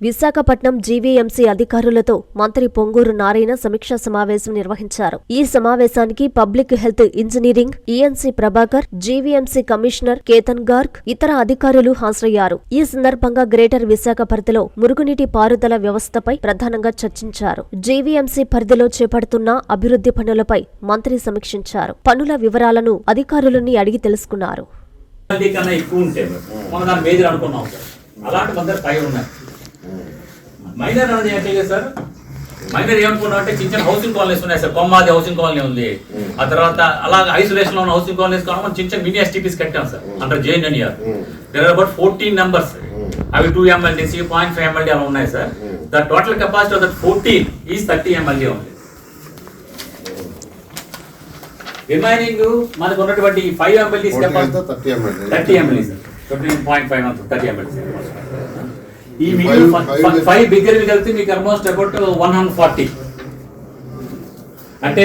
Visakhapatnam GVMC అధికారులతో మంత్రి పొంగూరు నారాయణ సమీక్షా సమావేశం నిర్వహించారు. ఈ సమావేశానికి public health engineering ENC Prabhakar GVMC commissioner Ketan Garg ఇతర అధికారులు హాజరయ్యారు. ఈ సందర్భంగా గ్రేటర్ విశాఖ పరిధిలో మురుగునీటి పారుదల వ్యవస్థపై ప్రధానంగా చర్చించారు. జీవీఎంసీ పరిధిలో చేపడుతున్న అభివృద్ధి పనులపై మంత్రి సమీక్షించారు. పనుల వివరాలను అధికారులని అడిగి తెలుసుకున్నారు. అది కన్నా ఎక్కువ మైనర్ అనేది ఏంటి సార్? మైనర్ ఏమనుకున్నాం అంటే చిన్న చిన్న హౌసింగ్ కాలనీస్ ఉన్నాయి సార్. కొమ్మాది హౌసింగ్ కాలనీ ఉంది. ఆ తర్వాత అలా ఐసోలేషన్లో ఉన్న హౌసింగ్ కాలనీస్ కావాలి మనం చిన్న చిన్న మినీ ఎస్టీపీస్ కట్టాం sir under JN year there are about fourteen numbers అవి two MLDC point five MLD అలా ఉన్నాయి sir. The total capacity of that fourteen is thirty MLD ఉంది రిమైనింగ్ మనకు ఉన్నటువంటి five capacity thirty ML thirty ML fifteen point five thirty ML ఈ మిగిలిన five bigger కలిపి మీకు almost about one hundred forty అంటే